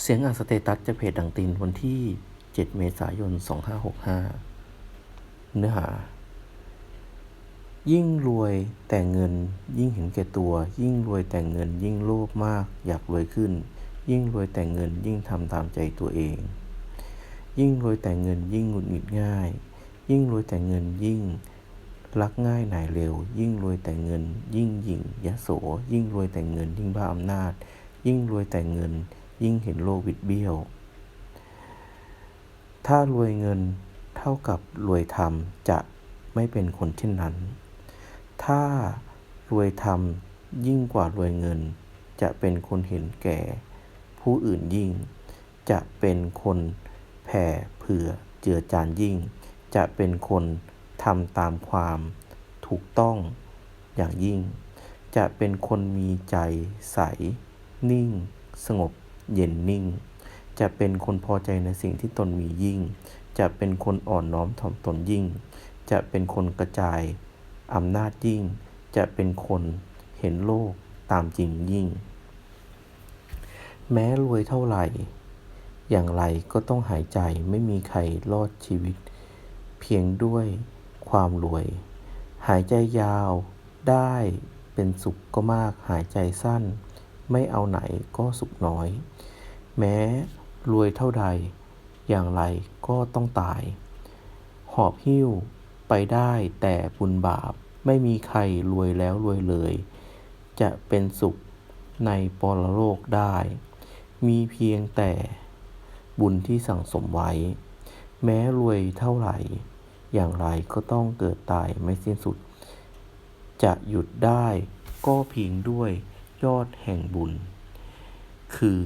เสียงอ่านสเตตัสจากเพจดังตินวันที่ 7 เมษายน 2565 เนื้อหา ยิ่งรวยแต่เงิน ยิ่งเห็นแก่ตัว ยิ่งรวยแต่เงิน ยิ่งโลภมาก อยากรวยขึ้น ยิ่งรวยแต่เงิน ยิ่งทำตามใจตัวเอง ยิ่งรวยแต่เงิน ยิ่งหงุดหงิดง่าย ยิ่งรวยแต่เงิน ยิ่งรักง่ายหน่ายเร็ว ยิ่งรวยแต่เงิน ยิ่งหยิ่งยโส ยิ่งรวยแต่เงิน ยิ่งบ้าอำนาจ ยิ่งรวยแต่เงิน ยิ่งเห็นโลกบิดเบี้ยว ถ้ารวยเงินเท่ากับรวยธรรมจะไม่เป็นคนเช่นนั้น ถ้ารวยธรรมยิ่งกว่ารวยเงิน จะเป็นคนเห็นแก่ ผู้อื่นยิ่ง จะเป็นคนแผ่เผื่อเจือจานยิ่ง จะเป็นคนทำตามความถูกต้องอย่างยิ่ง จะเป็นคนมีใจใส นิ่ง สงบ เย็นนิ่ง จะเป็นคนพอใจในสิ่งที่ตนมียิ่ง จะเป็นคนอ่อนน้อมถ่อมตนยิ่ง จะเป็นคนกระจายอำนาจยิ่ง จะเป็นคนเห็นโลกตามจริงยิ่ง แม้รวยเท่าไหร่ อย่างไรก็ต้องหายใจไม่มีใครรอดชีวิต เพียงด้วยความรวย หายใจยาวได้เป็นสุขก็มากหายใจสั้น ไม่เอาไหนก็สุขน้อย แม้รวยเท่าใด อย่างไรก็ต้องตาย หอบหิ้วไปได้แต่บุญบาปไม่มีใครรวยแล้วรวยเลย จะเป็นสุขในปรโลกได้ มีเพียงแต่บุญที่สั่งสมไว้ แม้รวยเท่าไหร่ อย่างไรก็ต้องเกิดตายไม่สิ้นสุด จะหยุดได้ก็เพียงด้วย ยอดแห่งบุญ คือ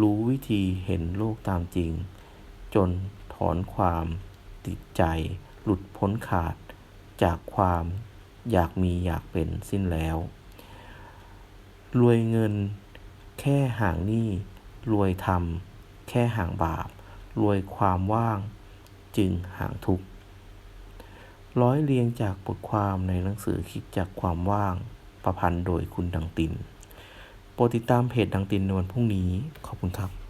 รู้วิธีเห็นโลกตามจริง จนถอนความติดใจหลุดพ้นขาดจากความอยากมีอยากเป็นสิ้นแล้ว รวยเงิน แค่ห่างหนี้รวยธรรม แค่ห่างบาป รวยความว่าง จึงห่างทุกข์ร้อยเรียงจากบทความในหนังสือคิดจากความว่าง ประพันธ์โดยคุณดังติน โปรดติดตามเพจดังตินในวันพรุ่งนี้ ขอบคุณครับ